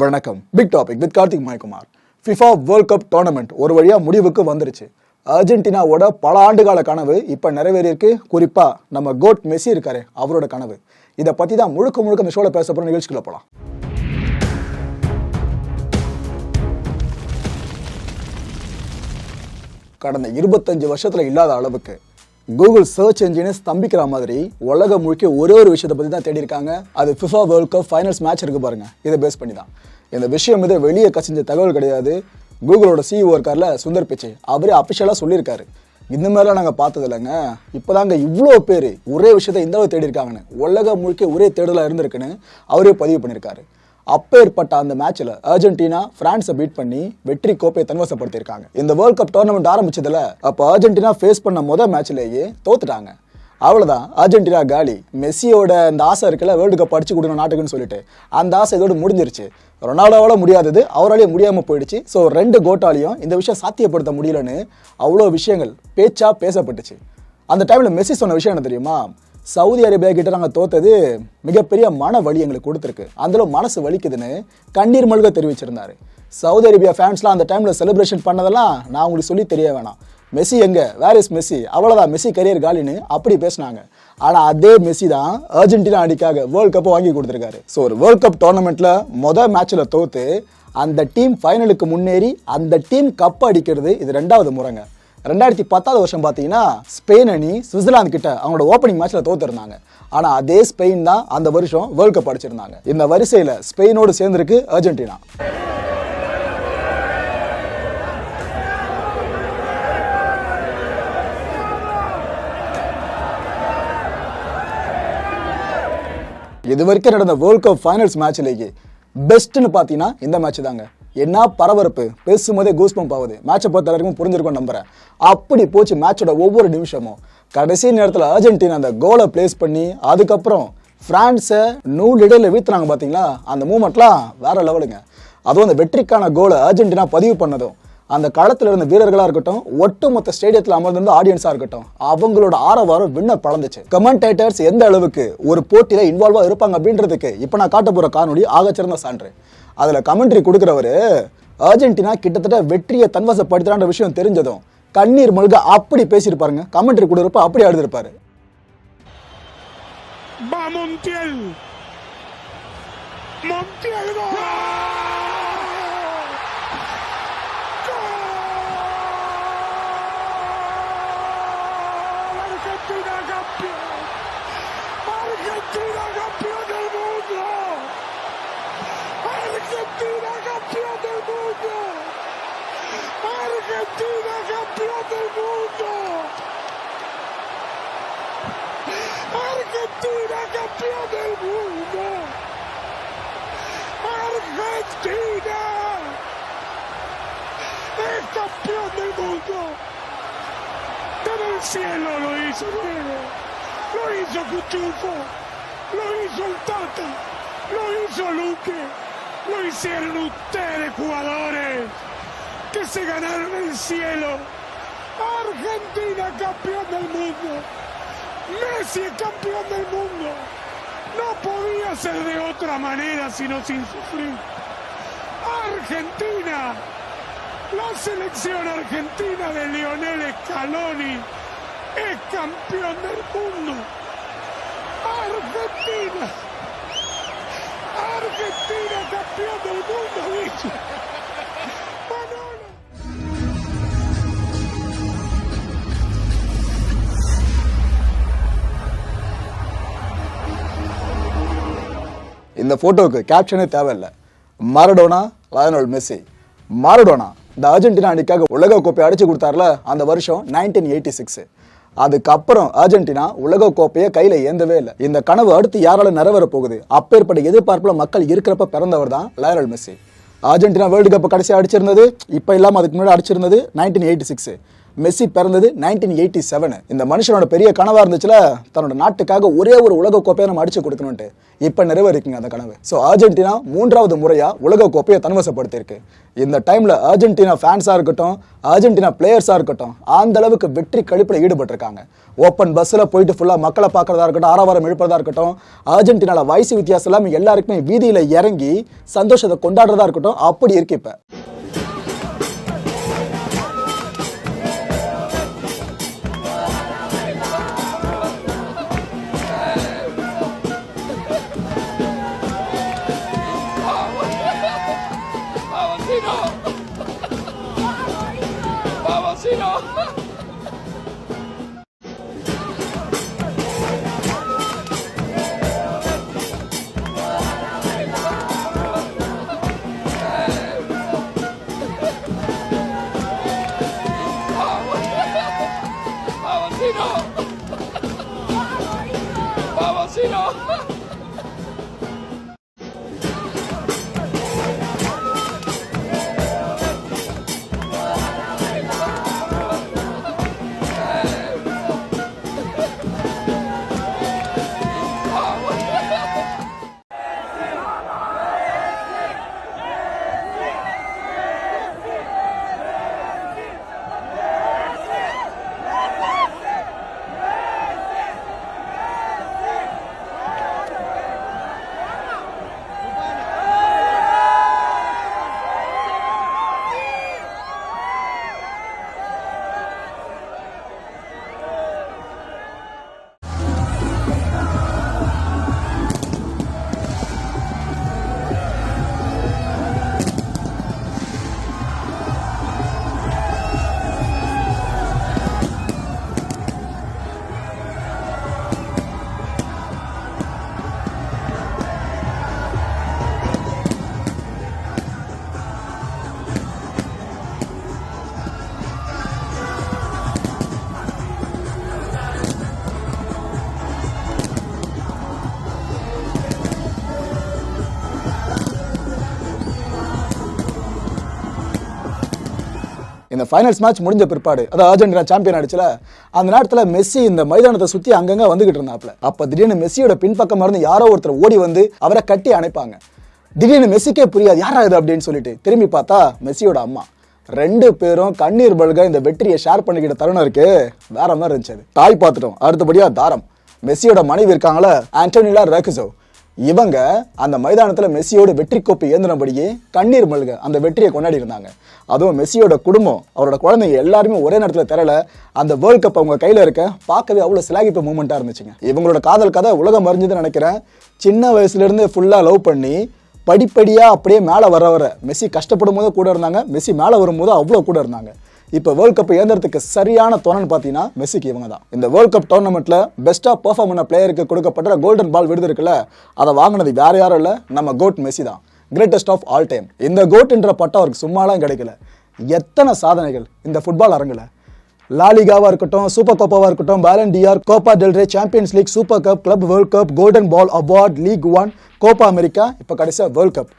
வணக்கம். Big topic with Karthik மாய்குமார். FIFA world cup tournament ஒரு வழியாக முடிவுக்கு வந்துருச்சு. அர்ஜென்டினாவோட பல ஆண்டுகால கனவு இப்போ நிறைவேறியிருக்கு. குறிப்பாக நம்ம கோட் மெஸ்ஸி இருக்காரு அவரோட கனவு. இதை பற்றி தான் முழுக்க முழுக்க இந்த ஷோவில் பேச போகிற நிகழ்ச்சிக்குள்ள போகலாம் கடந்த இருபத்தஞ்சு வருஷத்தில் இல்லாத அளவுக்கு கூகுள் சர்ச் என்ஜினை ஸ்தம்பிக்கிற மாதிரி உலகம் முழுக்க ஒரே ஒரு விஷயத்தை பற்றி தான் தேடி இருக்காங்க அது FIFA world cup finals match இருக்குது பாருங்கள் இதை பேஸ் பண்ணி தான். இந்த விஷயம் இது வெளியே கசிஞ்ச தகவல் கிடையாது. கூகுளோட சிஇஓ இருக்கார்ல சுந்தர் பிச்சை. அவரே அஃபிஷியலாக சொல்லியிருக்காரு. இந்த மாதிரிலாம் நாங்கள் பார்த்தது இல்லைங்க இப்போதாங்க இவ்வளோ பேர் ஒரே விஷயத்தை இந்த அளவு தேடி இருக்காங்கன்னு உலகம் முழுக்க ஒரே தேடலாக இருந்திருக்குன்னு அவரே பதிவு பண்ணியிருக்காரு. அப்பேற்பட்ட அந்த மேட்ச்ல அர்ஜென்டினா பிரான்ஸை பீட் பண்ணி வெற்றி கோப்பையை தன்வசப்படுத்தியிருக்காங்க. இந்த வேர்ல்ட் கப் டோர்னமெண்ட் ஆரம்பிச்சதுல அப்போ அர்ஜென்டினா ஃபேஸ் பண்ண முதல் மேட்ச்லேயே தோத்துட்டாங்க. அவ்வளோதான் அர்ஜென்டினா காலி. மெஸ்ஸியோட அந்த ஆசை இருக்குல்ல வேர்ல்டு கப் அடிச்சு கொடுக்கணும் நாட்டுக்குன்னு சொல்லிட்டு. அந்த ஆசை இதோடு முடிஞ்சிருச்சு. ரொனால்டோவால முடியாதது அவராலேயே முடியாமல் போயிடுச்சு. ஸோ ரெண்டு கோட்டாலையும் இந்த விஷயம் சாத்தியப்படுத்த முடியலன்னு அவ்வளோ விஷயங்கள் பேச்சா பேசப்பட்டுச்சு. அந்த டைமில் மெஸ்ஸி சொன்ன விஷயம் என்ன தெரியுமா? சவுதி அரேபியா கிட்ட நாங்கள் தோத்தது மிகப்பெரிய மன வலி எங்களுக்கு கொடுத்துருக்கு. அதில் மனசு வலிக்குதுன்னு கண்ணீர் மல்க தெரிவிச்சிருந்தாரு. சவுதி அரேபியா ஃபேன்ஸ்லாம் அந்த டைமில் செலிப்ரேஷன் பண்ணதெல்லாம் நான் உங்களுக்கு சொல்லி தெரிய வேணாம். மெஸ்ஸி எங்கே? Where is Messi? அவ்வளோதான் மெஸ்ஸி கரியர் காலின்னு அப்படி பேசினாங்க. ஆனால் அதே மெஸ்ஸி தான் அர்ஜென்டினா அணிக்காக வேர்ல்ட் கப்பை வாங்கி கொடுத்துருக்காரு. ஸோ ஒரு வேர்ல்ட் கப் டோர்னமெண்ட்டில் மொதல் மேட்ச்சில் தோற்று அந்த டீம் ஃபைனலுக்கு முன்னேறி அந்த டீம் கப் அடிக்கிறது இது ரெண்டாவது முறைங்க. ரெண்டாயிரத்தி பத்தாவது வருஷம் பார்த்தீங்கன்னா ஸ்பெயின் அணி சுவிட்சர்லாந்து கிட்ட அவங்களோட ஓப்பனிங் மேட்ச்ல தோத்துருந்தாங்க. ஆனா அதே ஸ்பெயின் தான் அந்த வருஷம் வேர்ல்ட் கப் அடிச்சிருந்தாங்க. இந்த வரிசையில ஸ்பெயினோடு சேர்ந்திருக்கு அர்ஜென்டினா. இது வரைக்கும் நடந்த வேர்ல்ட் கப் ஃபைனல்ஸ் மேட்ச்லேயே பெஸ்ட்னு பார்த்தீங்கன்னா இந்த மேட்ச் தாங்க. என்ன பரபரப்பு? பேசும்போதே கூஸ் பம்ப் ஆகுது மேட்சை பொறுத்த வரைக்கும் புரிஞ்சிருக்கும் நம்புறேன். அப்படி போச்சு மேட்சோட ஒவ்வொரு நிமிஷமும். கடைசி நேரத்தில் அர்ஜென்டினா அந்த கோலை பிளேஸ் பண்ணி அதுக்கப்புறம் பிரான்ஸை நூல் இடையில வீழ்த்துனாங்க பார்த்தீங்களா அந்த மூமெண்ட்லாம் வேற லெவலுங்க அதுவும் அந்த வெற்றிக்கான கோலை அர்ஜென்டினா பதிவு பண்ணதும் அந்த களத்தில் இருந்த வீரர்களாக இருக்கட்டும் ஒட்டுமொத்த ஸ்டேடியத்தில் அமர்ந்திருந்த ஆடியன்ஸாக இருக்கட்டும் அவங்களோட ஆரவாரம் விண்ண பழந்துச்சு கமெண்டேட்டர்ஸ் எந்த அளவுக்கு ஒரு போட்டியில் இன்வால்வாக இருப்பாங்க அப்படின்றதுக்கு இப்போ நான் காட்ட போகிற காணொலி ஆகச்சிறந்த சான்று அதில் கமெண்ட்ரி கொடுக்குறவரு அர்ஜென்டினா கிட்டத்தட்ட வெற்றியை தன்வசப்படுத்துறான்ற விஷயம் தெரிஞ்சதும் கண்ணீர் மல்க அப்படி பேசியிருப்பாருங்க கமெண்ட்ரி கொடுக்குறப்ப அப்படி எழுதிருப்பாரு Va Montiel. Montiel gol. Argentina campeón del mundo. Argentina campeón del mundo. Argentina es campeón del mundo. Desde el cielo lo hizo Diego, lo hizo Cuchufo, lo hizo el Tata, lo hizo Luque, lo hicieron ustedes jugadores que se ganaron el cielo. Argentina campeón del mundo. Messi es campeón del mundo. No podía ser de otra manera sino sin sufrir. Argentina, la selección argentina de Lionel Scaloni es campeón del mundo. Argentina, Argentina campeón del mundo, dice. இந்த ஃபோட்டோவுக்கு கேப்ஷனே தேவையில்லை. Maradona Lionel Messi Maradona இந்த Argentina அணிக்காக உலக கோப்பையை அடிச்சு கொடுத்தாருல அந்த வருஷம் நைன்டீன் எயிட்டி சிக்ஸ் அதுக்கப்புறம் அர்ஜென்டினா உலக கோப்பையை கையில ஏந்தவே இல்லை. இந்த கனவு அடுத்து யாரால நிறைவேற போகுது? அப்பேற்பட்ட எதிர்பார்ப்புல மக்கள் இருக்கிறப்ப பிறந்தவர் தான் Lionel Messi Argentina world cup கடைசியாக அடிச்சிருந்தது இப்போ இல்லாமல் அதுக்கு முன்னாடி அடிச்சிருந்தது நைன்டீன் எயிட்டி சிக்ஸ் மெஸ்ஸி பிறந்தது நைன்டீன் எயிட்டி செவன் இந்த மனுஷனோட பெரிய கனவா இருந்துச்சுல? தன்னோட நாட்டுக்காக ஒரே ஒரு உலக கோப்பையை நம்ம அடிச்சு கொடுக்கணும்ட்டு இப்ப நிறைவேறிக்குங்க அந்த கனவு. ஸோ அர்ஜென்டினா மூன்றாவது முறையா உலக கோப்பையை தன்வசப்படுத்தியிருக்கு இந்த டைம்ல அர்ஜென்டினா ஃபேன்ஸா இருக்கட்டும் அர்ஜென்டினா பிளேயர்ஸா இருக்கட்டும் அந்த அளவுக்கு வெற்றி கழிப்புல ஈடுபட்டிருக்காங்க. ஓப்பன் பஸ்ல போயிட்டு ஃபுல்லா மக்களை பார்க்கறதா இருக்கட்டும் ஆரவாரம் எழுப்புறதா இருக்கட்டும் அர்ஜென்டினால வயசு வித்தியாசம் இல்லாம எல்லாருக்குமே வீதியில இறங்கி சந்தோஷத்தை கொண்டாடுறதா இருக்கட்டும் அப்படி இருக்கு இப்போ. இந்த ஃபைனல்ஸ் மேட்ச் முடிஞ்ச பிற்பாடு அதாவது அர்ஜென்டினா சாம்பியன் ஆயிடுச்சுல அந்த நேரத்தில் மெஸ்ஸி இந்த மைதானத்தை சுற்றி அங்கங்கே வந்துகிட்டு இருந்தாப்ல அப்போ திடீர்னு மெஸ்ஸியோட பின்பக்கம் இருந்து யாரோ ஒருத்தர் ஓடி வந்து அவரை கட்டி அணைப்பாங்க. திடீர்னு மெஸ்ஸிக்கே புரியாது யாரா இது? அப்படின்னு சொல்லிட்டு திரும்பி பார்த்தா மெஸ்ஸியோட அம்மா. ரெண்டு பேரும் கண்ணீர் பல்க இந்த வெற்றியை ஷேர் பண்ணிக்கிட்ட தருணம் இருக்கு வேற மாதிரி இருந்துச்சு அது. தாய் பார்த்துட்டோம். அடுத்தபடியா தாரம். மெஸ்ஸியோட மனைவி இருக்காங்களே ஆண்டோனிலா ரகுசோ. இவங்க அந்த மைதானத்தில் மெஸ்ஸியோட வெற்றி கோப்பை ஏந்தினபடியே கண்ணீர் மல்க அந்த வெற்றியை கொண்டாடி இருந்தாங்க. அதுவும் மெஸ்ஸியோட குடும்பம் அவரோட குழந்தைங்க எல்லாருமே ஒரே நேரத்தில் திரள அந்த வேர்ல்ட் கப் அவங்க கையில் இருக்க பார்க்கவே அவ்வளோ சிலாகிப்பு மூமெண்ட்டாக இருந்துச்சுங்க. இவங்களோட காதல் கதை உலகம் அறிஞ்சதுன்னு நினைக்கிறேன் சின்ன வயசுலேருந்து ஃபுல்லாக லவ் பண்ணி படிப்படியாக அப்படியே மேலே வர வர மெஸ்ஸி கஷ்டப்படும் போது கூட இருந்தாங்க மெஸ்ஸி மேலே வரும்போது அவ்வளோ கூட இருந்தாங்க. இப்போ வேர்ல்ட் கப் ஏந்திரத்துக்கு சரியான துணைன்னு பார்த்தீங்கன்னா மெஸ்ஸிக்கு இவங்க தான். இந்த வேர்ல்ட் கப் டோர்னமெண்ட்ல பெஸ்ட்டாக பெர்ஃபார்ம் பண்ண பிளேயருக்கு கொடுக்கப்பட்ட கோல்டன் பால் விடுது இருக்குல்ல அதை வாங்கினது வேற யாரும் இல்லை நம்ம கோட் மெஸ்ஸி தான். கிரேட்டஸ்ட் ஆஃப் ஆல் டைம் இந்த கோட்ன்ற பட்டம் அவருக்கு சும்மாலாம் கிடைக்கல. எத்தனை சாதனைகள் இந்த ஃபுட்பால் அரங்கில். லாலிகாவாக இருக்கட்டும் சூப்பர் கோப்பாவாக இருக்கட்டும் பேலண்டியார் Copa del Rey Champions League Super Cup Club World Cup Golden Ball award league one Copa America இப்போ கடைசியா வேர்ல்ட் கப்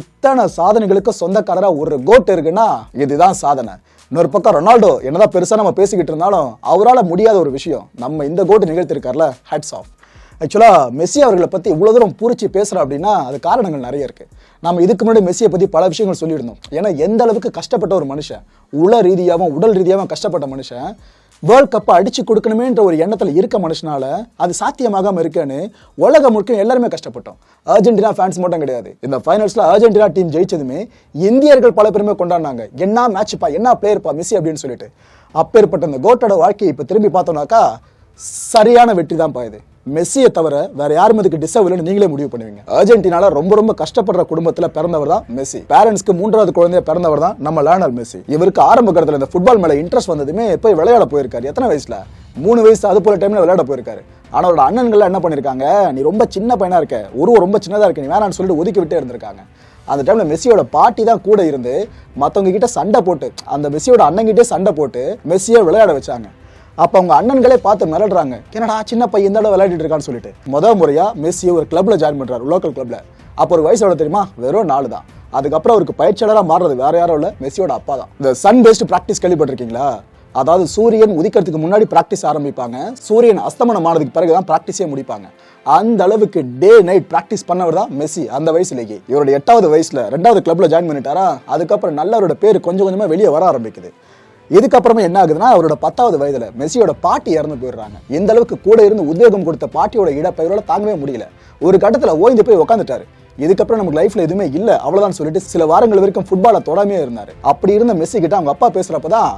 இத்தனை சாதனைகளுக்கு சொந்தக்காரராக ஒரு கோட் இருக்குன்னா இதுதான் சாதனை. இன்னொரு பக்கம் ரொனால்டோ என்னதான் பெருசாக நம்ம பேசிக்கிட்டு இருந்தாலும் அவரால் முடியாத ஒரு விஷயம். நம்ம இந்த கோட்டு நிகழ்த்திருக்கார்ல ஹட்ஸ் ஆஃப் ஆக்சுவலாக மெஸ்ஸி அவர்களை பற்றி இவ்வளோ தூரம் பூரிச்சு பேசுகிறோம் அப்படின்னா அது காரணங்கள் நிறைய இருக்குது நம்ம இதுக்கு முன்னாடி மெஸ்ஸியை பற்றி பல விஷயங்கள் சொல்லியிருந்தோம். ஏன்னா எந்த அளவுக்கு கஷ்டப்பட்ட ஒரு மனுஷன் உள ரீதியாகவும் உடல் ரீதியாகவும் கஷ்டப்பட்ட மனுஷன் வேர்ல்ட் கப்பை அடிச்சு கொடுக்கணுமேன்ற ஒரு எண்ணத்தில் இருக்க மனுஷனால அது சாத்தியமாகாமல் இருக்கேன்னு உலகம் முழுக்க எல்லாருமே கஷ்டப்பட்டோம். அர்ஜென்டினா ஃபேன்ஸ் மட்டும் கிடையாது. இந்த ஃபைனல்ஸில் அர்ஜென்டினா டீம் ஜெயிச்சதுமே இந்தியர்கள் பல பேருமே கொண்டாடினாங்க. என்ன மேட்ச்ப்பா என்ன பிளேயர்ப்பா மிஸ்ஸி அப்படின்னு சொல்லிட்டு. அப்பேற்பட்ட இந்த கோட்டோட வாழ்க்கையை இப்போ திரும்பி பார்த்தோம்னாக்கா சரியான வெற்றி தான் பாயுது மெஸ்ஸியை தவிர வேற யாரும் இதுக்கு டிசர்வ் இல்லைன்னு நீங்களே முடிவு பண்ணுவீங்க. அர்ஜென்டினால ரொம்ப ரொம்ப கஷ்டப்படுற குடும்பத்துல பிறந்தவர் தான் மெஸ்ஸி. பேரண்ட்ஸ்க்கு மூன்றாவது குழந்தைய பிறந்தவர் தான் நம்ம லேர்னல் மெஸ்ஸி. இவருக்கு ஆரம்ப காலத்துல இந்த ஃபுட்பால் மேல இன்ட்ரெஸ்ட் வந்ததுமே போய் விளையாட போயிருக்காரு. எத்தனை வயசுல? மூணு வயசு அது போல டைம்ல விளையாட போயிருக்காரு. ஆனா அவரோட அண்ணன்கள் என்ன பண்ணிருக்காங்க? நீ ரொம்ப சின்ன பையனா இருக்க. உருவம் ரொம்ப சின்னதா இருக்கு. நீ வேணாம்னு சொல்லிட்டு ஒதுக்கி விட்டே இருந்திருக்காங்க. அந்த டைம்ல மெஸ்ஸியோட பாட்டி தான் கூட இருந்து மத்தவங்க கிட்ட சண்டை போட்டு அந்த மெஸ்ஸியோட அண்ணங்கிட்டே சண்டை போட்டு மெஸ்ஸியை விளையாட வச்சாங்க. அப்போ அவங்க அண்ணன்களே பார்த்து மிரடுறாங்க என்னடா சின்ன பையன் இந்த அளவு விளையாடிட்டு இருக்கான்னு சொல்லிட்டு. முதல் முறையாக மெஸ்ஸி ஒரு கிளப்ல ஜாயின் பண்ணுறாரு லோக்கல் கிளப்ல அப்போ ஒரு வயசு தெரியுமா? வெறும் நாலு தான். அதுக்கப்புறம் அவருக்கு பயிற்சியாளராக மாறுறது வேற யாரும் இல்லை மெஸ்ஸியோட அப்பா தான். இந்த சன் பேஸ்ட் ப்ராக்டிஸ் கேள்விப்பட்டிருக்கீங்களா? அதாவது சூரியன் உதிக்கிறதுக்கு முன்னாடி ப்ராக்டிஸ் ஆரம்பிப்பாங்க. சூரியன் அஸ்தமனம் ஆனதுக்கு பிறகு தான் ப்ராக்டிஸே முடிப்பாங்க. அந்த அளவுக்கு டே நைட் ப்ராக்டிஸ் பண்ணவர் தான் மெஸ்ஸி அந்த வயசுலேயே. இவரோட எட்டாவது வயசுல ரெண்டாவது கிளப்ல ஜாயின் பண்ணிட்டாரா? அதுக்கப்புறம் நல்லவரோட பேர் கொஞ்சம் கொஞ்சமாக வெளியே வர ஆரம்பிக்குது. இதுக்கப்புறமா என்ன ஆகுதுன்னா அவரோட பத்தாவது வயதுல மெஸ்ஸியோட பாட்டி இறந்து போயிடுறாங்க. இந்த அளவுக்கு கூட இருந்து உத்வேகம் கொடுத்த பாட்டியோட இடப்பெயரோட தாங்கவே முடியல. ஒரு கட்டத்துல ஓய்ந்து போய் உட்காந்துட்டாரு இதுக்கப்புறம் நமக்கு லைஃப்ல எதுவுமே இல்ல அவ்வளவுதான் சொல்லிட்டு சில வாரங்கள் வரைக்கும் ஃபுட்பாலை தொடாமே இருந்தாரு. அப்படி இருந்த மெஸ்ஸி கிட்ட அவங்க அப்பா பேசுறப்பதான்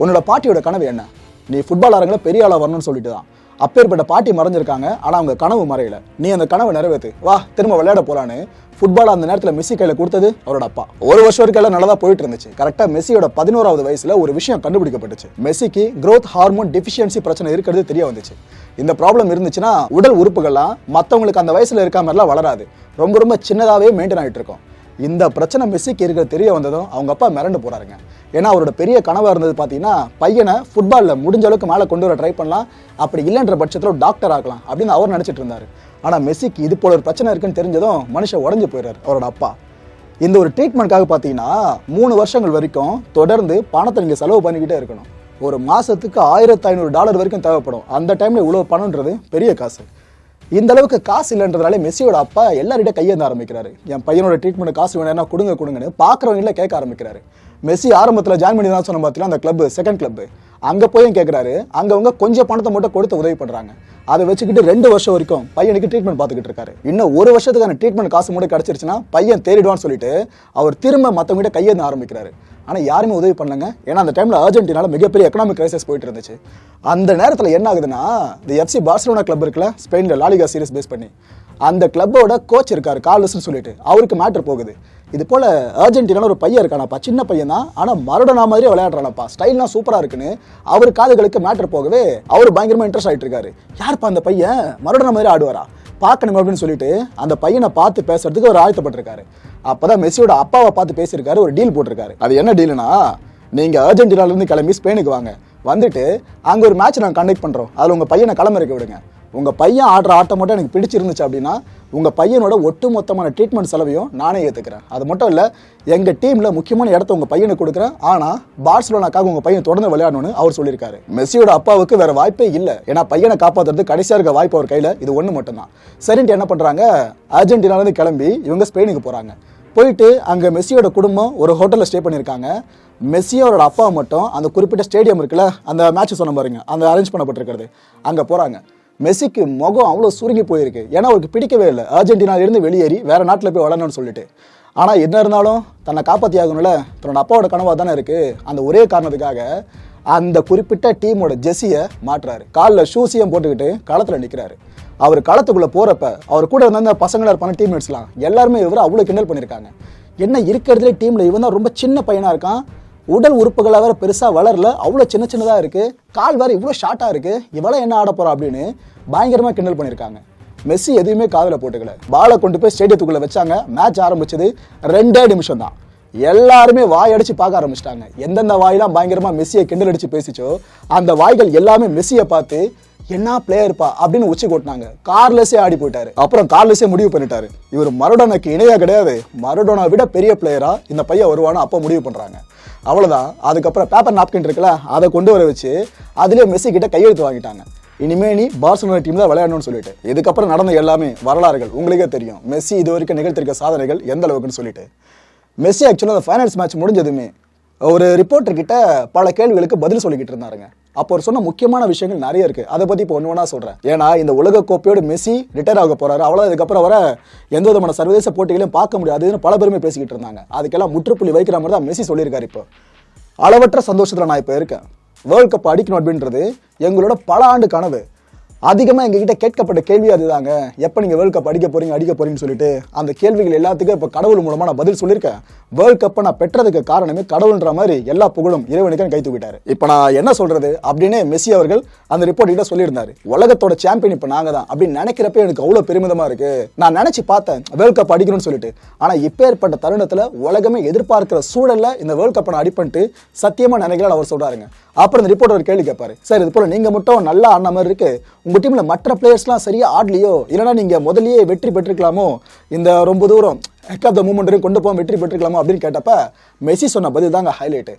உன்னோட பாட்டியோட கனவு என்ன? நீ ஃபுட்பால் அரங்கில் பெரிய ஆளாக வரணும்னு சொல்லிட்டு தான் அப்பேற்பட்ட பாட்டி மறைஞ்சிருக்காங்க. ஆனால் அவங்க கனவு மறையல. நீ அந்த கனவை நிறைவேற்று வா திரும்ப விளையாட போறான்னு ஃபுட்பால் அந்த நேரத்தில் மெஸ்ஸி கையில் கொடுத்தது அவரோட அப்பா. ஒரு வருஷம் வரைக்கும் எல்லாம் நல்லா போயிட்டு இருந்துச்சு கரெக்டாக மெஸ்ஸியோட பதினோராவது வயசில் ஒரு விஷயம் கண்டுபிடிக்கப்பட்டுச்சு. மெஸ்ஸிக்கு க்ரோத் ஹார்மோன் டெஃபிஷியன்சி பிரச்சனை இருக்கிறது தெரிய வந்துச்சு. இந்த ப்ராப்ளம் இருந்துச்சுன்னா உடல் உறுப்புகள்லாம் மற்றவங்களுக்கு அந்த வயசில் இருக்க மாதிரிலாம் வளராது. ரொம்ப ரொம்ப சின்னதாகவே மெயின்டைன் ஆகிட்டு இருக்கும் இந்த பிரச்சனை மெஸ்ஸிக்கு இருக்கிற தெரிய வந்ததும் அவங்க அப்பா மிரண்டு போகிறாருங்க ஏன்னா அவரோட பெரிய கனவாக இருந்தது பார்த்தீங்கன்னா பையனை ஃபுட்பாலில் முடிஞ்ச அளவுக்கு மேலே கொண்டு வர ட்ரை பண்ணலாம். அப்படி இல்லைன்ற பட்சத்தில் டாக்டர் ஆகலாம் அப்படின்னு அவர் நினச்சிட்டு இருந்தார். ஆனால் மெஸ்ஸிக்கு இது போல ஒரு பிரச்சனை இருக்குன்னு தெரிஞ்சதும் மனுஷன் உடஞ்சு போயிடுறாரு அவரோட அப்பா. இந்த ஒரு ட்ரீட்மெண்ட்காக பார்த்தீங்கன்னா மூணு வருஷங்கள் வரைக்கும் தொடர்ந்து பணத்தை நீங்கள் செலவு பண்ணிக்கிட்டே இருக்கணும். ஒரு மாதத்துக்கு ஆயிரத்தி ஐநூறு டாலர் வரைக்கும் தேவைப்படும். அந்த டைமில் இவ்வளோ பணம்ன்றது பெரிய காசு. இந்த அளவுக்கு காசு இல்லைன்றதுனால மெஸ்ஸியோட அப்பா எல்லார்கிட்ட கையேந்த ஆரம்பிக்கிறாரு. என் பையனோட ட்ரீட்மெண்ட் காசு வேணும்னா கொடுங்க கொடுங்கன்னு பார்க்குறவங்கள கேட்க ஆரம்பிக்கிறாரு. மெஸ்ஸி ஆரம்பத்தில் ஜாயின் பண்ணி தான் சொன்ன பார்த்தீங்கன்னா அந்த கிளப் செகண்ட் கிளப் அங்கே போயும் கேட்குறாரு அங்கவங்க கொஞ்சம் பணத்தை மட்டும் கொடுத்து உதவி பண்ணுறாங்க அதை வச்சுக்கிட்டு ரெண்டு வருஷம் வரைக்கும் பையனுக்கு ட்ரீட்மெண்ட் பார்த்துக்கிட்டு இருக்காரு. இன்னும் ஒரு வருஷத்துக்கான ட்ரீட்மெண்ட் காசு மட்டும் கிடச்சிருச்சுன்னா பையன் தேடிடுவான்னு சொல்லிட்டு அவர் திரும்ப மற்றவங்ககிட்ட கையேந்த ஆரம்பிக்கிறாரு. ஆனால் யாருமே உதவி பண்ணலங்க. ஏன்னா அந்த டைமில் அர்ஜென்டினால மிகப்பெரிய எக்கனாமிக் கிரைசஸ் போயிட்டு இருந்துச்சு அந்த நேரத்தில் என்ன ஆகுதுன்னா இந்த எஃப்சி பார்சலோனா கிளப் இருக்குல்ல ஸ்பெயினில் லாலிகா சீரிஸ் பேஸ் பண்ணி அந்த கிளப்போட கோச் இருக்கார் கார்லஸ்னு சொல்லிட்டு. அவருக்கு மேட்டர் போகுது. இது போல் அர்ஜென்டினால ஒரு பையன் இருக்கானாப்பா சின்ன பையன் தான். ஆனால் மரடோனா மாதிரியே விளையாடுறானப்பா. ஸ்டைல்லாம் சூப்பராக இருக்குன்னு அவர் காதுகளுக்கு மேட்டர் போகவே அவர் பயங்கரமாக இன்ட்ரெஸ்ட் ஆகிட்டு இருக்காரு யாருப்பா அந்த பையன்? மரடோனா மாதிரி ஆடுவாரா? பார்க்கணும் அப்படின்னு சொல்லிட்டு அந்த பையனை பார்த்து பேசுறதுக்கு ஒரு ஆழ்த்தப்பட்டிருக்காரு அப்பதான் மெஸ்ஸியோட அப்பாவை பார்த்து பேசியிருக்காரு ஒரு டீல் போட்டிருக்காரு. அது என்ன டீல்னா நீங்க அர்ஜென்டினால இருந்து கிளம்பி ஸ்பெயினுக்கு வாங்க. வந்துட்டு அங்க ஒரு மேட்ச் நாங்கள் கண்டக்ட் பண்றோம். அதுல உங்க பையனை கிளம்ப இருக்க விடுங்க. உங்கள் பையன் ஆடுற ஆட்டம் மட்டும் எனக்கு பிடிச்சிருந்துச்சு அப்படின்னா உங்கள் பையனோட ஒட்டுமொத்தமான ட்ரீட்மெண்ட் செலவையும் நானே ஏற்றுக்கிறேன் அது மட்டும் இல்லை எங்கள் டீமில் முக்கியமான இடத்த உங்கள் பையனுக்கு கொடுக்குறேன். ஆனால் பார்சலோனாக்காக உங்கள் பையன் தொடர்ந்து விளையாடணும்னு அவர் சொல்லியிருக்காரு. மெஸ்ஸியோட அப்பாவுக்கு வேறு வாய்ப்பே இல்லை. ஏன்னா பையனை காப்பாற்றுறது கடைசியாக இருக்க வாய்ப்பு அவர் கையில் இது ஒன்று மட்டும்தான். சரின்ட்டு என்ன பண்ணுறாங்க அர்ஜென்டினாலேருந்து கிளம்பி இவங்க ஸ்பெயினுக்கு போகிறாங்க போயிட்டு அங்கே மெஸ்ஸியோட குடும்பம் ஒரு ஹோட்டலில் ஸ்டே பண்ணியிருக்காங்க. மெஸ்ஸியோட அப்பா மட்டும் அந்த குறிப்பிட்ட ஸ்டேடியம் இருக்குல்ல அந்த மேட்ச் சொன்ன பாருங்க அந்த அரேஞ்ச் பண்ணப்பட்டிருக்கிறது. அங்கே போகிறாங்க மெஸ்ஸிக்கு முகம் அவ்வளோ சுருங்கி போயிருக்கு. ஏன்னா அவருக்கு பிடிக்கவே இல்லை. அர்ஜென்டினாலிருந்து வெளியேறி வேறு நாட்டில் போய் வளரணும்னு சொல்லிட்டு. ஆனால் என்ன இருந்தாலும் தன்னை காப்பாற்றி ஆகணும்ல தன்னோட அப்பாவோட கனவாக தானே இருக்குது அந்த ஒரே காரணத்துக்காக அந்த குறிப்பிட்ட டீமோட ஜெஸ்ஸியை மாற்றுறாரு. காலில் ஷூஸையும் போட்டுக்கிட்டு களத்தில் நிற்கிறாரு அவர் களத்துக்குள்ளே போகிறப்ப அவர் கூட இருந்த அந்த பசங்களா இருப்பாங்க டீம்மேட்ஸ்லாம் எல்லாருமே இவர் அவ்வளோ கிண்டல் பண்ணியிருக்காங்க. என்ன இருக்கிறதுலே டீமில் இவன் தான் ரொம்ப சின்ன பையனாக இருக்கான். உடல் உறுப்புகளாக வேற பெருசாக வளரல. அவ்வளோ சின்ன சின்னதாக இருக்கு. கால் வேற இவ்வளோ ஷார்ட்டாக இருக்கு. இவளை என்ன ஆட போறா அப்படின்னு பயங்கரமாக கிண்டல் பண்ணியிருக்காங்க மெஸ்ஸி எதுவுமே காதில் போட்டுக்கல. பாலை கொண்டு போய் ஸ்டேடியத்துக்குள்ள வச்சாங்க. மேட்ச் ஆரம்பிச்சது ரெண்டே நிமிஷம் தான். எல்லாருமே வாய் அடிச்சு பார்க்க ஆரம்பிச்சிட்டாங்க. எந்தெந்த வாயெல்லாம் பயங்கரமா மெஸ்ஸியை கிண்டல் அடிச்சு பேசிச்சோ அந்த வாய்கள் எல்லாமே மெஸ்ஸியை பார்த்து என்ன பிளேயர்ப்பா அப்படின்னு உச்சி கொட்டினாங்க. கார்லெஸ்ஸே ஆடி போயிட்டாரு. அப்புறம் கார்லெஸ்ஸே முடிவு பண்ணிட்டாரு. இவர் மரடோனாக்கு இணையா கிடையாது. மரடோனா விட பெரிய பிளேயரா இந்த பையன் வருவான்னு அப்போ முடிவு பண்றாங்க. அவ்வளோதான் அதுக்கப்புறம் பேப்பர் நாப்கின் இருக்குல்ல அதை கொண்டு வர வச்சு அதுலயே மெஸ்ஸி கிட்ட கையெழுத்து வாங்கிட்டாங்க. இனிமே நீ பார்சலோனா டீம் தான் விளையாடணும்னு சொல்லிட்டு. இதுக்கப்புறம் நடந்த எல்லாமே வரலாறுகள் உங்களுக்கே தெரியும். மெஸ்ஸி இது வரைக்கும் நிகழ்த்திருக்க சாதனைகள் எந்த அளவுக்குன்னு சொல்லிட்டு. மெஸ்ஸி ஆக்சுவலாக அந்த ஃபைனல்ஸ் மேட்ச் முடிஞ்சதுமே ஒரு ரிப்போர்ட்டர் கிட்ட பல கேள்விகளுக்கு பதில் சொல்லிக்கிட்டு இருந்தாருங்க. அப்போ அவர் சொன்ன முக்கியமான விஷயங்கள் நிறைய இருக்கு. அதை பத்தி இப்போ ஒன்று ஒன்றா சொல்றேன். ஏன்னா இந்த உலக கோப்பையோட மெஸ்ஸி ரிட்டையர் ஆக போறாரு. அவ்வளோ இதுக்கப்புறம் வர எந்த விதமான சர்வதேச போட்டிகளையும் பார்க்க முடியாதுன்னு பல பேருமே பேசிக்கிட்டு இருந்தாங்க. அதுக்கெல்லாம் முற்றுப்புள்ளி வைக்கிற மாதிரி தான் மெஸ்ஸி சொல்லியிருக்காரு இப்போ. அளவற்ற சந்தோஷத்தில் நான் இப்போ இருக்கேன். வேர்ல்ட் கப் அடிக்கணும் அப்படின்றது எங்களோட பல ஆண்டு கனவு அதிகமாக எங்ககிட்ட கேட்கப்பட்ட கேள்வி அதுதாங்க. எப்போ நீங்கள் வேர்ல்ட் கப் அடிக்க போறீங்க அடிக்க போறீங்கன்னு சொல்லிட்டு அந்த கேள்விகள் எல்லாத்துக்கும் இப்போ கடவுள் மூலமாக நான் பதில் சொல்லியிருக்கேன். வேர்ல்ட் கப்பை நான் பெற்றதுக்கு காரணமே கடவுள்ன்ற மாதிரி எல்லா புகழும் இறைவனுக்கு கை தூக்கிட்டாரு. இப்போ நான் என்ன சொல்றது அப்படின்னு மெஸ்ஸி அவர்கள் அந்த ரிப்போர்ட் கிட்ட சொல்லியிருந்தாரு. உலகத்தோட சாம்பியன் இப்போ நாங்கள் தான் அப்படின்னு நினைக்கிறப்ப எனக்கு அவ்வளோ பெருமிதமாக இருக்கு. நான் நினைச்சு பார்த்தேன் வேர்ல்ட் கப் அடிக்கணும்னு சொல்லிட்டு. ஆனால் இப்போ ஏற்பட்ட தருணத்தில் உலகமே எதிர்பார்க்கிற சூழலில் இந்த வேர்ல்ட் கப்பை நான் அடிப்பன்ட்டு சத்தியமாக நினைக்கிறேன் அவர் சொல்றாருங்க. அப்புறம் இந்த ரிப்போர்ட் ஒரு கேள்வி கேட்பாரு. சார் இது போல நீங்க மட்டும் நல்லா ஆன மாதிரி இருக்கு. உங்கள் டீமில் மற்ற பிளேயர்ஸ்லாம் சரியாக ஆடலையோ? இல்லைன்னா நீங்கள் முதலியே வெற்றி பெற்றிருக்கலாமோ? இந்த ரொம்ப தூரம் ஹெக் ஆஃப் த மூமெண்ட்டையும் கொண்டு போக வெற்றி பெற்றிருக்கலாமோ அப்படின்னு கேட்டப்ப மெஸ்ஸி சொன்ன பதில் தாங்க ஹைலைட்டு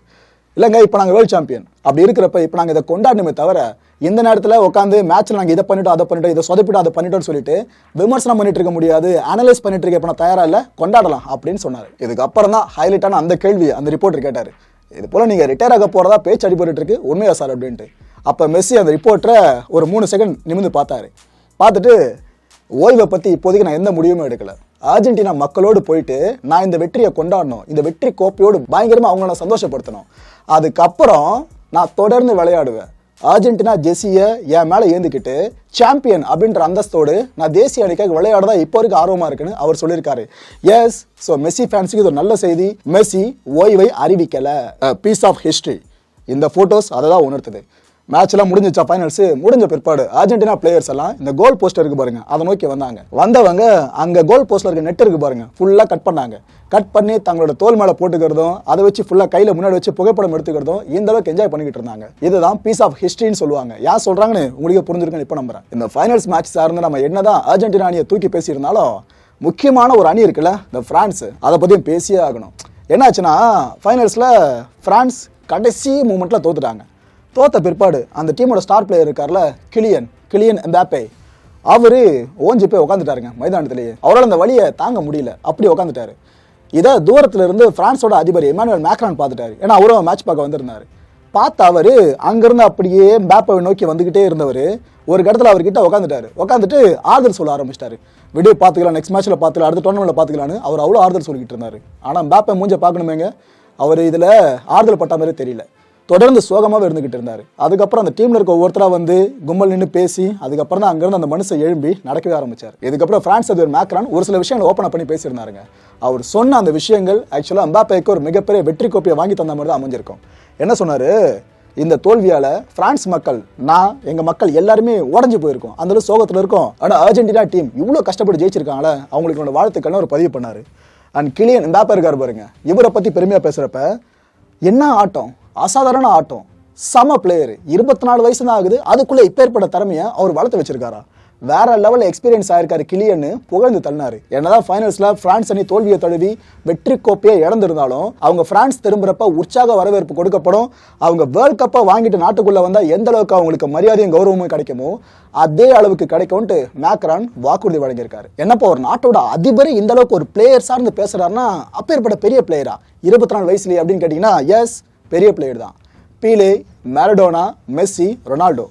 இல்லைங்க இப்போ நாங்கள் வேர்ல்டு சாம்பியன் அப்படி இருக்கிறப்ப இப்போ நாங்கள் இதை கொண்டாடணுமே தவிர இந்த நேரத்தில் உட்காந்து மேட்ச்சில் நாங்கள் இதை பண்ணிட்டோம் அதை பண்ணிட்டோம் இதை சொதப்பிட்டோம் அதை பண்ணிட்டோம்னு சொல்லிட்டு விமர்சனம் பண்ணிட்டு இருக்க முடியாது அனலைஸ் பண்ணிட்டு இருக்க இப்போ நான் தயாராக இல்லை கொண்டாடலாம் அப்படின்னு சொன்னார். இதுக்கப்புறம் தான் ஹைலைட்டான அந்த கேள்வி அந்த ரிப்போர்ட்டர் கேட்டார். இது போல் நீங்கள் ரிட்டையர் ஆக போகிறதா பேச்சு அடிபட்டு இருக்கு உண்மையா சார் அப்படின்ட்டு. அப்போ மெஸ்ஸி அந்த ரிப்போர்ட்டரை ஒரு மூணு செகண்ட் நிமிந்து பார்த்தாரு. பார்த்துட்டு ஓய்வை பற்றி இப்போதைக்கு நான் எந்த முடிவுமே எடுக்கலை. அர்ஜென்டினா மக்களோடு போயிட்டு நான் இந்த வெற்றியை கொண்டாடணும் இந்த வெற்றி கோப்பையோடு பயங்கரமாக அவங்கள நான் சந்தோஷப்படுத்தணும். அதுக்கப்புறம் நான் தொடர்ந்து விளையாடுவேன். அர்ஜென்டினா ஜெஸ்ஸியை என் மேலே ஏந்திக்கிட்டு சாம்பியன் அப்படின்ற அந்தஸ்தோடு நான் தேசிய அணிக்காக விளையாட இப்போ வரைக்கும் ஆர்வமாக இருக்குன்னு அவர் சொல்லியிருக்காரு. எஸ் ஸோ மெஸ்ஸி ஃபேன்ஸுக்கு இது ஒரு நல்ல செய்தி. மெஸ்ஸி ஓய்வை அறிவிக்கலை. பீஸ் ஆஃப் ஹிஸ்ட்ரி இந்த ஃபோட்டோஸ் அதை தான் உணர்த்துது. மேட்ச்லாம் முடிஞ்சிச்சா ஃபைனல்ஸ் முடிஞ்ச பிற்பாடு அர்ஜென்டினா பிளேயர்ஸ் எல்லாம் இந்த கோல் போஸ்டர் இருக்கு பாருங்க. அதை நோக்கி வந்தாங்க. வந்தவங்க அங்க கோல் போஸ்டர் இருக்க நெட் இருக்கு பாருங்க. ஃபுல்லா கட் பண்ணாங்க. கட் பண்ணி தங்களோட தோல் மேல போட்டுக்கிறதும் அதை வச்சு ஃபுல்லா கையில முன்னாடி வச்சு புகைப்படம் எடுத்துக்கிறதும் இந்த அளவுக்கு என்ஜாய் பண்ணிக்கிட்டு இருந்தாங்க. இதுதான் பீஸ் ஆஃப் ஹிஸ்டரின்னு சொல்லுவாங்க. யார் சொல்றாங்கன்னு உங்களுக்கு புரிஞ்சிருக்குன்னு இப்போ நம்புறேன். இந்த ஃபைனல்ஸ் மேட்ச் சார்ந்து நம்ம என்னதான் அர்ஜென்டினா அணியை தூக்கி பேசியிருந்தாலும் முக்கியமான ஒரு அணி இருக்குல்ல இந்த பிரான்ஸ் அதை பத்தியும் பேசியே ஆகணும். என்னாச்சுன்னா ஃபைனல்ஸ்ல பிரான்ஸ் கடைசி மூமெண்ட்ல தோத்துட்டாங்க. தோத்த பிற்பாடு அந்த டீமோட ஸ்டார் பிளேயர் இருக்கார்ல கிளியன் கிளியன் எம்பாப்பே. அவர் ஓஞ்சி போய் உட்காந்துட்டாருங்க மைதானத்திலேயே. அவரால் அந்த வழியை தாங்க முடியல. அப்படி உட்காந்துட்டாரு இதை தூரத்தில் இருந்து ஃப்ரான்ஸோட அதிபர் இமானுவல் மேக்ரான் பார்த்துட்டாரு. ஏன்னா அவரும் மேட்ச் பார்க்க வந்திருந்தார். பார்த்த அவர் அங்கேருந்து அப்படியே பேப்பை நோக்கி வந்துக்கிட்டே இருந்தவர் ஒரு இடத்துல அவர்கிட்ட உட்காந்துட்டாரு உட்காந்துட்டு ஆறுதல் சொல்ல ஆரம்பிச்சிட்டாரு. விடிய பார்த்துக்கலாம் நெக்ஸ்ட் மேட்ச்சில் பார்த்துக்கலாம் அடுத்த டோர்னமெண்ட்டில் பார்த்துக்கலான்னு அவர் அவ்வளோ ஆறுதல் சொல்லிக்கிட்டு இருந்தார். ஆனால் பேப்பை மூஞ்ச பார்க்கணுமேங்க. அவர் இதில் ஆறுதல் பட்ட மாதிரி தெரியல. தொடர்ந்து சோகமாகவே இருந்துகிட்டு இருந்தார். அதுக்கப்புறம் அந்த டீம்ல இருக்க ஒவ்வொருத்தராக வந்து கும்பல் நின்று பேசி அதுக்கப்புறம் தான் அங்கிருந்து அந்த மனுஷன் எழும்பி நடக்கவே ஆரம்பிச்சார். இதுக்கப்புறம் பிரான்ஸ் அதிபர் மேக்ரான் ஒரு சில விஷயங்களை ஓப்பன் பண்ணி பேசியிருந்தாருங்க. அவர் சொன்ன அந்த விஷயங்கள் ஆக்சுவலாக அம்பாப்பேக்கு ஒரு மிகப்பெரிய வெற்றி கோப்பையை வாங்கி தந்த மாதிரி தான் அமைஞ்சிருக்கும். என்ன சொன்னார்? இந்த தோல்வியால பிரான்ஸ் மக்கள் நான் எங்க மக்கள் எல்லாருமே உடஞ்சு போயிருக்கோம். அந்த அளவு சோகத்துல இருக்கோம். ஆனா அர்ஜென்டினா டீம் இவ்வளவு கஷ்டப்பட்டு ஜெயிச்சிருக்காங்களே அவங்களுக்கு என்னோட வாழ்த்துக்கள்னு ஒரு பதிவு பண்ணாரு. அண்ட் கிளியன் இந்தாப்பா இருக்காரு பாருங்க. இவரை பத்தி பெருமையா பேசுறப்ப என்ன ஆட்டம்? அசாதாரண ஆட்டம். சம பிளேயர் இருபத்தி நாலு வயசு தான் ஆகுது. அதுக்குள்ள இப்பேற்பட்ட திறமையை அவர் வளர்த்து வச்சிருக்காரா? வேற லெவலில் எக்ஸ்பீரியன்ஸ் ஆயிருக்காரு கிளியன்னு புகழ்ந்து தள்ளினாரு. என்னதான் ஃபைனல்ஸ்ல பிரான்ஸ் அணி தோல்வியை தழுவி வெற்றி கோப்பையை இழந்திருந்தாலும் அவங்க பிரான்ஸ் திரும்புறப்ப உற்சாக வரவேற்பு கொடுக்கப்படும். அவங்க வேர்ல்ட் கப்பை வாங்கிட்டு நாட்டுக்குள்ள வந்தா எந்த அளவுக்கு அவங்களுக்கு மரியாதையும் கௌரவமும் கிடைக்குமோ அதே அளவுக்கு கிடைக்கும்ட்டு மேக்ரான் வாக்குறுதி வழங்கியிருக்காரு. என்னப்பா ஒரு நாட்டோட அதிபர் இந்த அளவுக்கு ஒரு பிளேயர் சார்ந்து பேசுறாருன்னா அப்பேற்பட்ட பெரிய பிளேயரா இருபத்தி நாலு வயசுலேயே அப்படின்னு கேட்டீங்கன்னா எஸ் பெரிய பிளேயர் தான். பீலே மேரடோனா மெஸ்ஸி ரொனால்டோ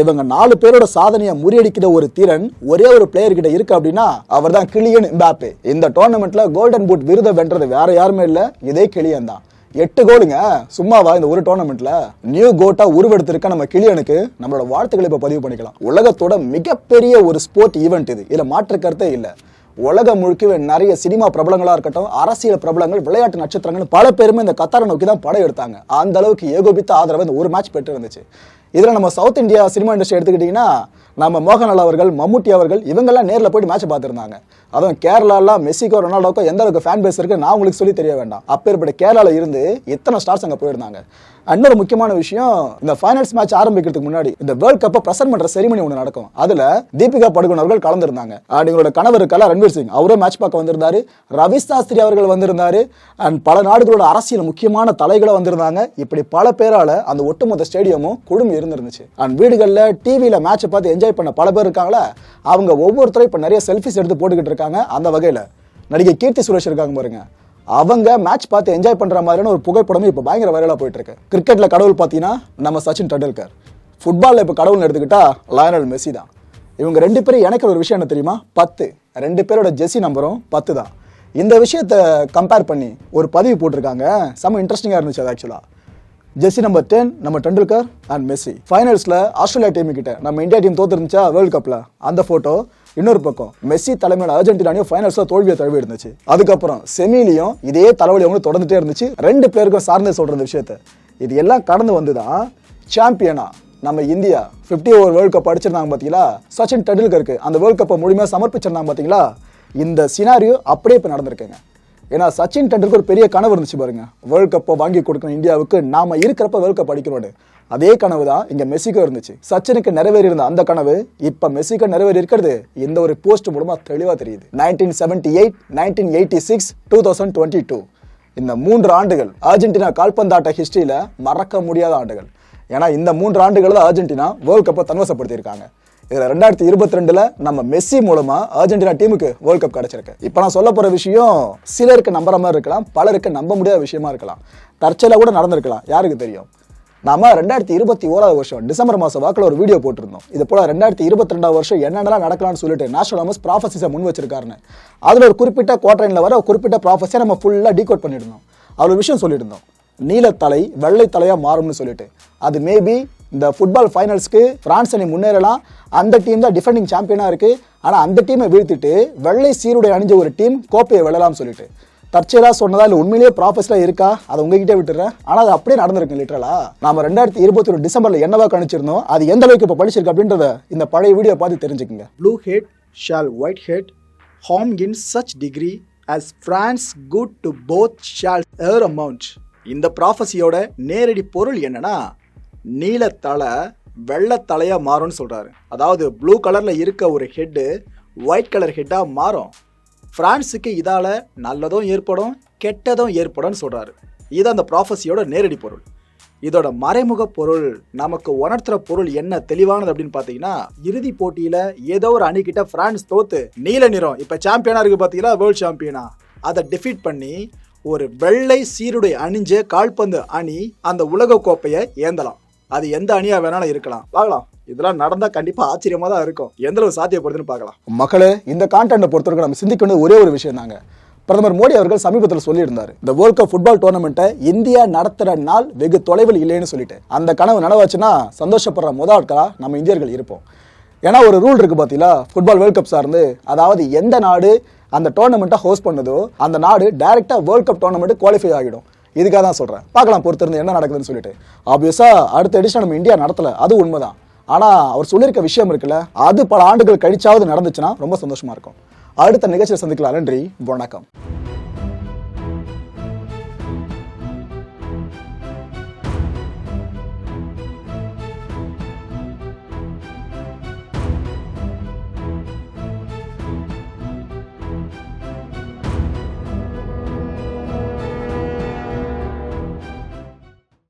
இவங்க நாலு பேரோட சாதனையை முறியடிக்கிற ஒரு திறன் ஒரே ஒரு பிளேயர் கிட்ட இருக்கு அப்படின்னா அவர் தான் கிளியன் இம்பாப்பே இந்த டோர்னமெண்ட்ல கோல்டன் பூட் விருதை வென்றது வேற யாருமே இல்லை இதே கிளியன் தான். எட்டு கோலுங்க. சும்மாவா இந்த ஒரு டோர்னமெண்ட்ல நியூ கோட்டா உருவெடுத்திருக்க நம்ம கிளியனுக்கு நம்மளோட வாழ்த்துக்களை இப்ப பதிவு பண்ணிக்கலாம். உலகத்தோட மிகப்பெரிய ஒரு ஸ்போர்ட் ஈவெண்ட் இது. இதுல மாற்று கருத்தே இல்லை. உலகம் முழுக்க நிறைய சினிமா பிரபலங்களாக இருக்கட்டும் அரசியல் பிரபலங்கள் விளையாட்டு நட்சத்திரங்கள் பல பேருமே இந்த கத்தாரை நோக்கி தான் படம் எடுத்தாங்க. அந்த அளவுக்கு ஏகோபித்த ஆதரவு இந்த ஒரு மேட்ச் பெற்று இருந்துச்சு. இதில் நம்ம சவுத் இந்தியா சினிமா இண்டஸ்ட்ரி எடுத்துக்கிட்டீங்கன்னா நம்ம மோகன்லால் அவர்கள் மம்முட்டி அவர்கள் இவங்கெல்லாம் நேரில் போயிட்டு மேட்ச் பார்த்துருந்தாங்க. அதுவும் கேரளாலாம் மெஸ்ஸிக்கோ ரொனால்டோக்கோ எந்த அளவுக்கு ஃபேன் பேஸ் இருக்குது நான் உங்களுக்கு சொல்லி தெரிய வேண்டாம். அப்பேற்பட்ட கேரளாவில் இருந்து எத்தனை ஸ்டார்ஸ் அங்கே போயிருந்தாங்க. இன்னொரு முக்கியமான விஷயம் இந்த ஃபைனல்ஸ் மேட்ச் ஆரம்பிக்கிறதுக்கு முன்னாடி இந்த வேர்ல்ட் கப்பை பிரசன்ட் பண்ற செரிமனி ஒன்று நடக்கும். அதுல தீபிகா படுகோன் அவர்கள் கலந்துருந்தாங்க. அண்ட் எங்களோட கணவர் கலா ரன்வீர் சிங் அவரும் மேட்ச் பார்க்க வந்திருந்தாரு. ரவி சாஸ்திரி அவர்கள் வந்திருந்தாரு. அண்ட் பல நாடுகளோட அரசியல் முக்கியமான தலைகளை வந்திருந்தாங்க. இப்படி பல பேரால அந்த ஒட்டுமொத்த ஸ்டேடியமும் குழுமி இருந்திருந்துச்சு. அண்ட் வீடுகளில் டிவியில மேட்சை பார்த்து என்ஜாய் பண்ண பல பேர் இருக்காங்களா? அவங்க ஒவ்வொருத்தரும் இப்போ நிறைய செல்ஃபிஸ் எடுத்து போட்டுக்கிட்டு இருக்காங்க. அந்த வகையில் நடிகை கீர்த்தி சுரேஷ் இருக்காங்க பாருங்க. அவங்க மேட்ச் பார்த்து என்ஜாய் பண்ற மாதிரியான ஒரு புகைப்படமே இப்போ பயங்கர வைரலா போயிட்டு இருக்கு கிரிக்கெட்ல கடவுள் பார்த்தீங்கன்னா நம்ம சச்சின் டெண்டுல்கர். ஃபுட்பால்ல இப்போ கடவுள்னு எடுத்துக்கிட்டா லயனல் மெஸ்ஸி தான். இவங்க ரெண்டு பேரும் எனக்கு ஒரு விஷயம் என்ன தெரியுமா? பத்து. ரெண்டு பேரோட ஜெஸ்ஸி நம்பரும் பத்து தான். இந்த விஷயத்தை கம்பேர் பண்ணி ஒரு பதிவு போட்டிருக்காங்க. செம்ம இன்ட்ரெஸ்டிங்காக இருந்துச்சு அது ஆக்சுவலாக ஜெர்சி நம்பர் டென் நம்ம டெண்டுல்கர் அண்ட் மெஸ்ஸி ஃபைனல்ஸ்ல ஆஸ்திரேலியா டீம் கிட்ட நம்ம இந்தியா டீம் தோத்துருந்துச்சா? வேர்ல்ட் கப்ல அந்த போட்டோ இன்னொரு பக்கம் மெஸ்ஸி தலைமையில அர்ஜென்டினாலையும் ஃபைனல்ஸில் தோல்வியை தழுவி இருந்துச்சு அதுக்கப்புறம் செமிலையும் இதே தலைவலி அவங்க தொடர்ந்துட்டே இருந்துச்சு. ரெண்டு பேருக்கும் சார்ந்து சொல்கிற இந்த விஷயத்த. இது எல்லாம் கடந்து வந்துதான் சாம்பியனா நம்ம இந்தியா 50 ஓவர் வேர்ல்ட் கப் அடிச்சிருந்தாங்க பாத்தீங்களா? சச்சின் டெண்டுல்கருக்கு அந்த வேர்ல்ட் கப்பை முழுமையா சமர்ப்பிச்சிருந்தாங்க பாத்தீங்களா? இந்த சினாரியோ அப்படியே இப்போ நடந்திருக்குங்க. ஏன்னா சச்சின் டெண்டுல்கர் ஒரு பெரிய கனவு இருந்துச்சு பாருங்க. வேர்ல்ட் கப்பை வாங்கி கொடுக்கணும் இந்தியாவுக்கு. நாம இருக்கிறப்ப வேர்ல்ட் கப் அடிக்கிறோம் அதே கனவு தான் இங்க மெஸ்ஸிக்கோ இருந்துச்சு. சச்சினுக்கு நிறைவேறி இருந்த அந்த கனவு இப்ப மெஸ்ஸிக்கோ நிறைவேறி இருக்கிறது இந்த ஒரு போஸ்ட் மூலமா தெளிவா தெரியுது. Nineteen seventy eight nineteen eighty six two thousand twenty two இந்த மூன்று ஆண்டுகள் அர்ஜென்டினா கால்பந்தாட்ட ஹிஸ்டரியில மறக்க முடியாத ஆண்டுகள். ஏன்னா இந்த மூன்று ஆண்டுகள் தான் அர்ஜென்டினா வேர்ல்ட் கப்பை தன்வசப்படுத்தியிருக்காங்க. இதுல ரெண்டாயிரத்தி இருபத்தி ரெண்டுல நம்ம மெஸ்ஸி மூலமா அர்ஜென்டினா டீமுக்கு வேர்ல்ட் கப் கிடைச்சிருக்கு. இப்போ நான் சொல்ல போற விஷயம் சிலருக்கு நம்புற மாதிரி இருக்கலாம் பலருக்கு நம்ப முடியாத விஷயமா இருக்கலாம். தற்செயலா கூட நடந்திருக்கலாம். யாருக்கு தெரியும்? நாம ரெண்டாயிரத்தி இருபத்தி ஓராவது வருஷம் டிசம்பர் மாசம் வாக்கில் ஒரு வீடியோ போட்டிருந்தோம். இது போல ரெண்டாயிரத்தி இருபத்தி ரெண்டாவது வருஷம் என்னென்னலாம் நடக்கலாம்னு சொல்லிட்டு நேஷனல் அமஸ் ப்ராஃபஸிஸை முன் வச்சிருக்காருன்னு. அதில் ஒரு குறிப்பிட்ட குவார்டரில் வர ஒரு குறிப்பிட்ட ப்ராஃபஸை நம்ம ஃபுல்லாக டீகோட் பண்ணியிருந்தோம். அவர் விஷயம் சொல்லியிருந்தோம். நீலத்தலை வெள்ளை மாறும்னு சொல்லிட்டு. அது மேபி இந்த ஃபுட்பால் ஃபைனல்ஸ்க்கு ஃப்ரான்ஸ் அணி முன்னேறலாம். அந்த டீம் தான் டிஃபெண்டிங் சாம்பியனாக இருக்குது ஆனால் அந்த டீமை வீழ்த்திட்டு வெள்ளை சீருடை அணிஞ்ச ஒரு டீம் கோப்பையை வெல்லலாம்னு சொல்லிட்டு. தற்செயலாக சொன்னதா இல்லை உண்மையிலேயே ப்ராஃபஸ்லாம் இருக்கா? அதை உங்ககிட்ட விட்டுறேன். ஆனால் அது அப்படியே நடந்திருக்கு லிட்டரலா நம்ம ரெண்டாயிரத்தி இருபத்தி ஒரு டிசம்பரில் என்னவா கணிச்சிருந்தோம் அது எந்த அளவுக்கு இப்போ படிச்சிருக்கு அப்படின்றத இந்த பழைய வீடியோ பார்த்து தெரிஞ்சுக்கங்க. Blue head shawl white head harm in such degree as France good to both shawl air amount இந்த ப்ராஃபஸியோட நேரடி பொருள் என்னன்னா நீலத்தலை வெள்ளத்தலையாக மாறும்னு சொல்கிறாரு அதாவது ப்ளூ கலரில் இருக்க ஒரு ஹெட்டு ஒயிட் கலர் ஹெட்டாக மாறும். பிரான்ஸுக்கு இதால் நல்லதும் ஏற்படும் கெட்டதும் ஏற்படும்னு சொல்கிறாரு இது அந்த ப்ராஃபஸியோட நேரடி பொருள். இதோட மறைமுக பொருள் நமக்கு உணர்த்துற பொருள் என்ன தெளிவானது அப்படின்னு பார்த்தீங்கன்னா இறுதி போட்டியில் ஏதோ ஒரு அணிக்கிட்ட பிரான்ஸ் தோத்து நீல நிறம் இப்போ சாம்பியனாக இருக்குது பார்த்தீங்களா வேர்ல்ட் சாம்பியனா அதை டிஃபீட் பண்ணி ஒரு வெள்ளை சீருடை அணிஞ்ச கால்பந்து அணி அந்த உலக கோப்பையை ஏந்தலாம். அது எந்த அணியா வேணாலும் இருக்கலாம். பார்க்கலாம். இதெல்லாம் நடந்தா கண்டிப்பா ஆச்சரியமா தான் இருக்கும். எந்த அளவு சாத்தியப்படுதுன்னு பார்க்கலாம். மக்களே இந்த கான்டென்ட்டை பொறுத்தவரைக்கும் நம்ம சிந்திக்க வேண்டிய ஒரே ஒரு விஷயம் தாங்க. பிரதமர் மோடி அவர்கள் சமீபத்தில் சொல்லியிருந்தார். இந்த வேர்ல்ட் கப் ஃபுட்பால் டோர்னமெண்ட்டை இந்தியா நடத்துகிற நாள் வெகு தொலைவில் இல்லைன்னு சொல்லிட்டு. அந்த கனவு நனவாச்சுன்னா சந்தோஷப்படுற முதல் ஆட்களாக நம்ம இந்தியர்கள் இருப்போம். ஏன்னா ஒரு ரூல் இருக்குது பார்த்தீங்களா ஃபுட்பால் வேர்ல்ட் கப் சார்ந்து. அதாவது எந்த நாடு அந்த டோர்னமெண்ட்டை ஹோஸ்ட் பண்ணுதோ அந்த நாடு டைரெக்டாக வேர்ல்ட் கப் டோர்னமெண்ட் குவாலிஃபை ஆகிடும். இதுக்காக தான் சொல்றேன். பார்க்கலாம் பொறுத்திருந்து என்ன நடக்குதுன்னு சொல்லிட்டு. ஆப்வியஸாக அடுத்த எடிஷன் நம்ம இந்தியா நடத்தலை. அது உண்மைதான். ஆனா அவர் சொல்லியிருக்க விஷயம் இருக்குல்ல அது பல ஆண்டுகள் கழிச்சாவது நடந்துச்சுன்னா ரொம்ப சந்தோஷமா இருக்கும். அடுத்த நிகழ்ச்சியை சந்திக்கலாம் நன்றி வணக்கம்.